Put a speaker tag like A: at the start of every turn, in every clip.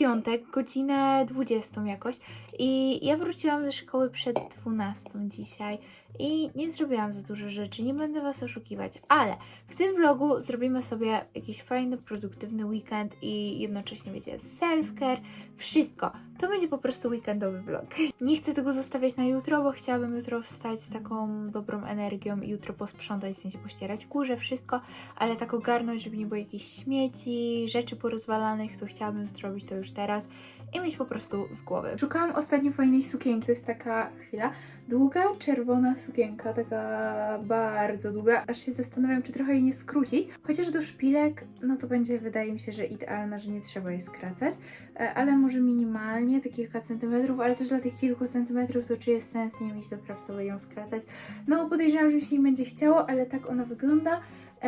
A: piątek, godzinę 20 jakoś. I ja wróciłam ze szkoły przed 12 dzisiaj i nie zrobiłam za dużo rzeczy, nie będę Was oszukiwać, ale w tym vlogu zrobimy sobie jakiś fajny, produktywny weekend i jednocześnie wiecie, self-care, wszystko. To będzie po prostu weekendowy vlog. Nie chcę tego zostawiać na jutro, bo chciałabym jutro wstać z taką dobrą energią i jutro posprzątać, w sensie pościerać kurze, wszystko, ale tak ogarnąć, żeby nie było jakichś śmieci, rzeczy porozwalanych, to chciałabym zrobić to już teraz i mieć po prostu z głowy. Szukałam ostatnio fajnej sukienki, to jest taka chwila, długa, czerwona sukienka, taka bardzo długa, aż się zastanawiam, czy trochę jej nie skrócić, chociaż do szpilek, no to będzie, wydaje mi się, że idealna, że nie trzeba jej skracać, E, ale może minimalnie, te kilka centymetrów, ale też dla tych kilku centymetrów, to czy jest sens nie mieć do prawcowej ją skracać? No podejrzewam, że mi się nie będzie chciało, ale tak ona wygląda.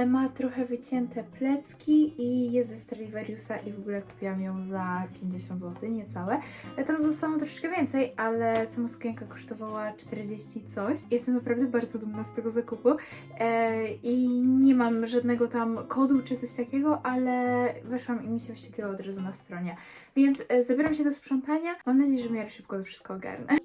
A: Ma trochę wycięte plecki i jest ze Stradivariusa i w ogóle kupiłam ją za 50 zł, niecałe. Tam zostało troszeczkę więcej, ale sama sukienka kosztowała 40 coś. Jestem naprawdę bardzo dumna z tego zakupu e, i nie mam żadnego tam kodu czy coś takiego, ale weszłam i mi się wyświetliło od razu na stronie. Więc e, zabieram się do sprzątania. Mam nadzieję, że miarę szybko to wszystko ogarnę.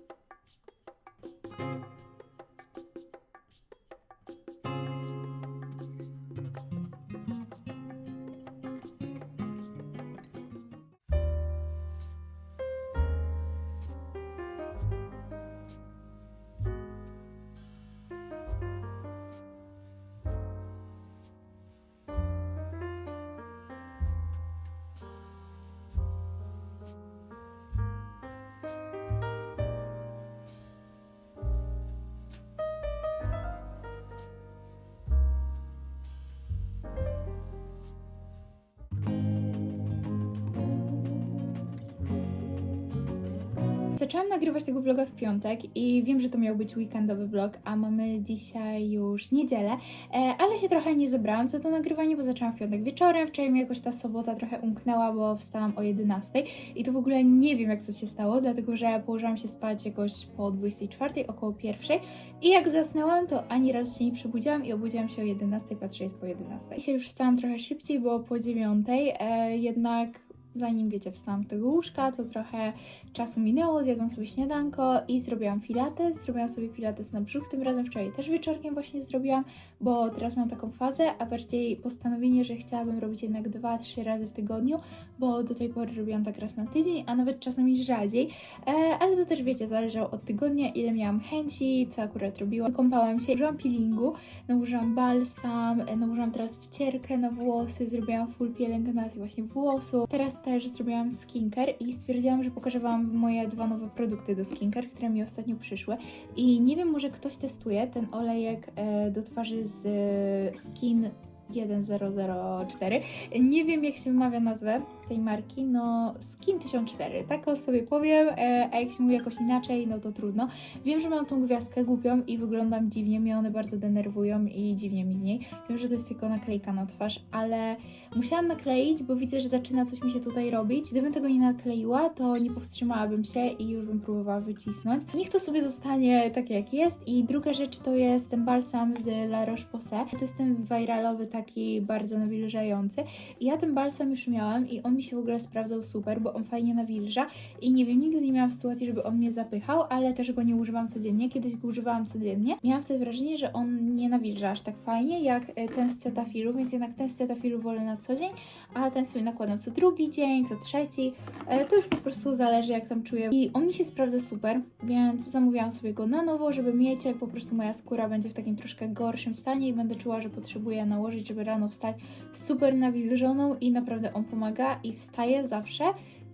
A: Zaczęłam nagrywać tego vloga w piątek i wiem, że to miał być weekendowy vlog, a mamy dzisiaj już niedzielę, e, ale się trochę nie zebrałam za to nagrywanie, bo zaczęłam w piątek wieczorem, wczoraj mi jakoś ta sobota trochę umknęła, bo wstałam o 11 i to w ogóle nie wiem jak to się stało, dlatego że położyłam się spać jakoś po 24, około pierwszej i jak zasnęłam, to ani raz się nie przebudziłam i obudziłam się o 11, patrzę jest po 11. Dzisiaj już wstałam trochę szybciej, bo po 9, e, jednak zanim wiecie, wstałam tego łóżka, to trochę czasu minęło, zjadłam sobie śniadanko i zrobiłam pilates. Zrobiłam sobie pilates na brzuch, tym razem wczoraj też wieczorkiem właśnie zrobiłam, bo teraz mam taką fazę, a bardziej postanowienie, że chciałabym robić jednak 2-3 razy w tygodniu, bo do tej pory robiłam tak raz na tydzień, a nawet czasami rzadziej, e, ale to też wiecie, zależało od tygodnia, ile miałam chęci, co akurat robiłam. Kąpałam się, użyłam peelingu, nałożyłam balsam, e, nałożyłam teraz wcierkę na włosy, zrobiłam full pielęgnację właśnie włosów. Teraz też zrobiłam skincare i stwierdziłam, że pokażę Wam moje dwa nowe produkty do skincare, które mi ostatnio przyszły. I nie wiem, może ktoś testuje ten olejek e, do twarzy z e, Skin 1004. Nie wiem, jak się wymawia nazwę tej marki, no Skin 1004, tak sobie powiem, e, a jak się mówi jakoś inaczej, no to trudno. Wiem, że mam tą gwiazdkę głupią i wyglądam dziwnie, mnie one bardzo denerwują i dziwnie mi w niej. Wiem, że to jest tylko naklejka na twarz, ale musiałam nakleić, bo widzę, że zaczyna coś mi się tutaj robić. Gdybym tego nie nakleiła, to nie powstrzymałabym się i już bym próbowała wycisnąć. Niech to sobie zostanie tak jak jest. I druga rzecz to jest ten balsam z La Roche-Posay. To jest ten viralowy, taki bardzo nawilżający. Ja ten balsam już miałam i on mi się w ogóle sprawdzał super, bo on fajnie nawilża. I nie wiem, nigdy nie miałam sytuacji, żeby on mnie zapychał, ale też go nie używam codziennie. Kiedyś go używałam codziennie. Miałam wtedy wrażenie, że on nie nawilża aż tak fajnie jak e, ten z cetafilu, więc jednak ten z cetafilu wolę na co dzień, a ten sobie nakładam co drugi dzień, co trzeci. E, To już po prostu zależy jak tam czuję. I on mi się sprawdza super, więc zamówiłam sobie go na nowo, żeby mieć, jak po prostu moja skóra będzie w takim troszkę gorszym stanie i będę czuła, że potrzebuję nałożyć, żeby rano wstać super nawilżoną i naprawdę on pomaga i wstaję zawsze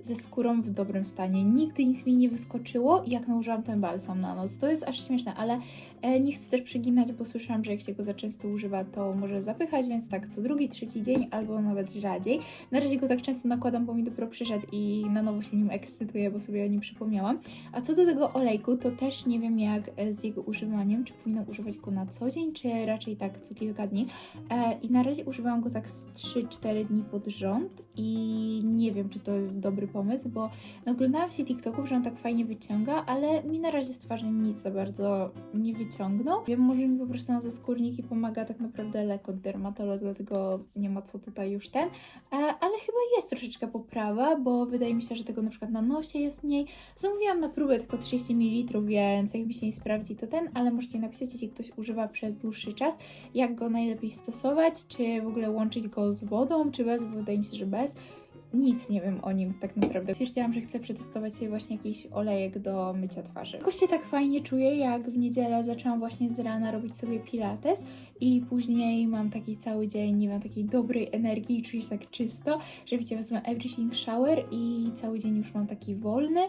A: ze skórą w dobrym stanie. Nigdy nic mi nie wyskoczyło, jak nałożyłam ten balsam na noc. To jest aż śmieszne, ale nie chcę też przeginać, bo słyszałam, że jak się go za często używa, to może zapychać, więc tak co drugi, trzeci dzień albo nawet rzadziej. Na razie go tak często nakładam, bo mi dopiero przyszedł i na nowo się nim ekscytuję, bo sobie o nim przypomniałam. A co do tego olejku, to też nie wiem jak e, z jego używaniem, czy powinnam używać go na co dzień, czy raczej tak co kilka dni. E, I na razie używam go tak z 3-4 dni pod rząd i nie wiem, czy to jest dobry pomysł, bo oglądałam się TikToków, że on tak fajnie wyciąga, ale mi na razie z twarzy nic za bardzo nie wyciągnął. Wiem, może mi po prostu na zaskórniki pomaga tak naprawdę lek od dermatolog, dlatego nie ma co tutaj już ten, E, ale chyba jest troszeczkę poprawa, bo wydaje mi się, że tego na przykład na nosie jest mniej. Zamówiłam na próbę tylko 30 ml, więc jak mi się nie sprawdzi, to ten, ale możecie napisać, jeśli ktoś używa przez dłuższy czas, jak go najlepiej stosować, czy w ogóle łączyć go z wodą, czy bez, bo wydaje mi się, że bez. Nic nie wiem o nim tak naprawdę. Stwierdziłam, że chcę przetestować sobie właśnie jakiś olejek do mycia twarzy. Jakoś się tak fajnie czuję, jak w niedzielę zaczęłam właśnie z rana robić sobie pilates i później mam taki cały dzień, nie wiem, takiej dobrej energii i czuję się tak czysto, że wiecie, wezmę everything shower i cały dzień już mam taki wolny,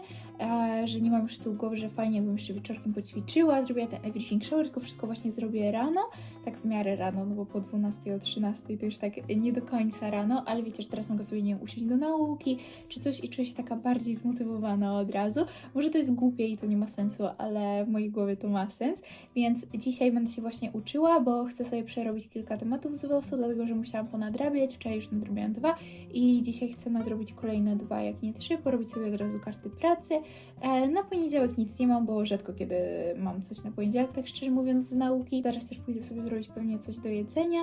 A: że nie mam już tyłu głowy, że fajnie bym jeszcze wieczorkiem poćwiczyła, zrobiła ten everything shower, tylko wszystko właśnie zrobię rano, tak w miarę rano, no bo po 12 o 13 to już tak nie do końca rano, ale wiecie, że teraz mogę sobie, nie usiąść do nauki, czy coś i czuję się taka bardziej zmotywowana od razu. Może to jest głupie i to nie ma sensu, ale w mojej głowie to ma sens, więc dzisiaj będę się właśnie uczyła, bo chcę sobie przerobić kilka tematów z WOS-u, dlatego że musiałam ponadrabiać, wczoraj już nadrobiłam dwa i dzisiaj chcę nadrobić kolejne dwa, jak nie trzy, porobić sobie od razu karty pracy. E, na poniedziałek nic nie mam, bo rzadko kiedy mam coś na poniedziałek, tak szczerze mówiąc, z nauki. Zaraz też pójdę sobie zrobić pewnie coś do jedzenia.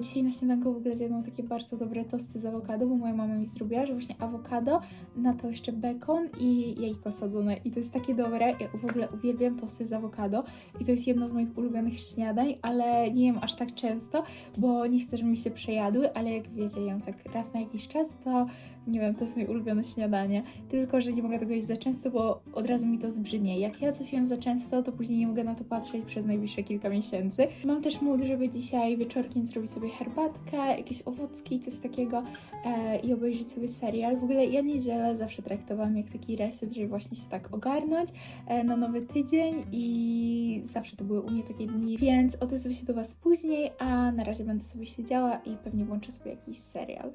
A: Dzisiaj na śniadanko w ogóle zjadłam takie bardzo dobre tosty z awokado, bo moja mama mi zrobiła, że właśnie awokado, na to jeszcze bekon i jajko sadzone. I to jest takie dobre. Ja w ogóle uwielbiam tosty z awokado i to jest jedno z moich ulubionych śniadań, ale nie jem aż tak często, bo nie chcę, żeby mi się przejadły, ale jak wiecie, jem tak raz na jakiś czas, to nie wiem, to jest moje ulubione śniadanie. Tylko, że nie mogę tego jeść za często, bo od razu mi to zbrzydnie. Jak ja coś jem za często, to później nie mogę na to patrzeć przez najbliższe kilka miesięcy. Mam też mód, żeby dzisiaj wieczorkiem zrobić sobie herbatkę, jakieś owocki, coś takiego e, i obejrzeć sobie serial. W ogóle ja niedzielę zawsze traktowałam jak taki reset, żeby właśnie się tak ogarnąć e, na nowy tydzień i zawsze to były u mnie takie dni, więc odezwę się do Was później, a na razie będę sobie siedziała i pewnie włączę sobie jakiś serial.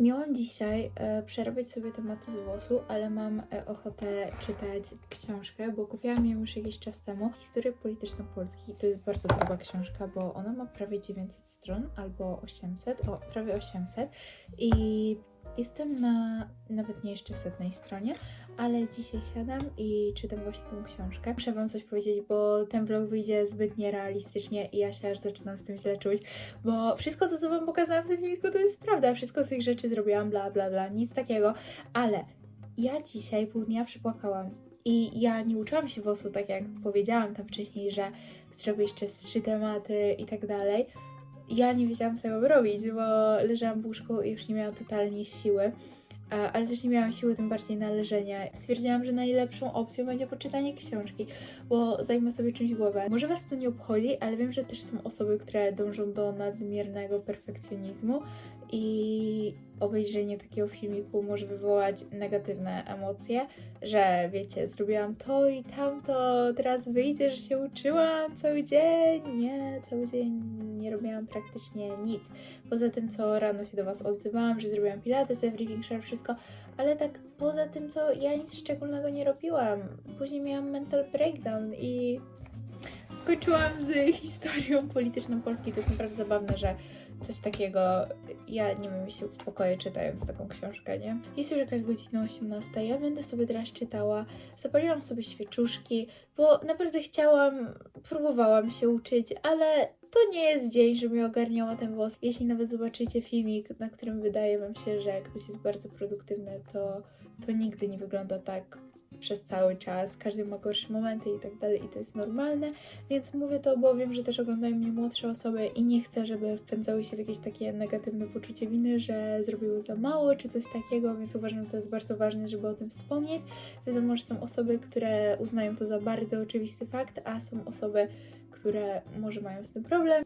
A: Miałam dzisiaj e, sobie tematy z włosu, ale mam e, ochotę czytać książkę, bo kupiłam ją już jakiś czas temu. Historia polityczna Polski to jest bardzo gruba książka, bo ona ma prawie 900 stron albo 800, o prawie 800 i jestem na nawet nie jeszcze setnej stronie, ale dzisiaj siadam i czytam właśnie tą książkę. Muszę Wam coś powiedzieć, bo ten vlog wyjdzie zbyt nierealistycznie i ja się aż zaczynam z tym źle czuć, bo wszystko, co Wam pokazałam w tym filmiku, to jest prawda. Wszystko z tych rzeczy zrobiłam, bla, bla, bla, nic takiego, ale ja dzisiaj pół dnia przepłakałam. I ja nie uczyłam się WOS-u, tak jak powiedziałam tam wcześniej, że zrobię jeszcze trzy tematy i tak dalej. Ja nie wiedziałam, co mam robić, bo leżałam w łóżku i już nie miałam totalnie siły. Ale też nie miałam siły tym bardziej na leżenie. Stwierdziłam, że najlepszą opcją będzie poczytanie książki, bo zajmę sobie czymś głowę. Może Was to nie obchodzi, ale wiem, że też są osoby, które dążą do nadmiernego perfekcjonizmu i obejrzenie takiego filmiku może wywołać negatywne emocje, że wiecie, zrobiłam to i tamto, teraz wyjdzie, że się uczyłam cały dzień. Nie, cały dzień nie robiłam praktycznie nic. Poza tym, co rano się do Was odzywałam, że zrobiłam pilates, everything, share, wszystko, ale tak poza tym, to ja nic szczególnego nie robiłam. Później miałam mental breakdown i skończyłam z historią polityczną Polski. To jest naprawdę zabawne, że coś takiego, ja nie wiem, się uspokoję czytając taką książkę, nie? Jest już jakaś godzina 18, ja będę sobie teraz czytała, zapaliłam sobie świeczuszki, bo naprawdę chciałam, próbowałam się uczyć, ale to nie jest dzień, że mi ogarniała ten włos. Jeśli nawet zobaczycie filmik, na którym wydaje wam się, że ktoś jest bardzo produktywny, to, to nigdy nie wygląda tak przez cały czas. Każdy ma gorsze momenty i tak dalej i to jest normalne, więc mówię to, bo wiem, że też oglądają mnie młodsze osoby i nie chcę, żeby wpędzały się w jakieś takie negatywne poczucie winy, że zrobiły za mało czy coś takiego, więc uważam, że to jest bardzo ważne, żeby o tym wspomnieć. Wiadomo, że są osoby, które uznają to za bardzo oczywisty fakt, a są osoby, które może mają z tym problem.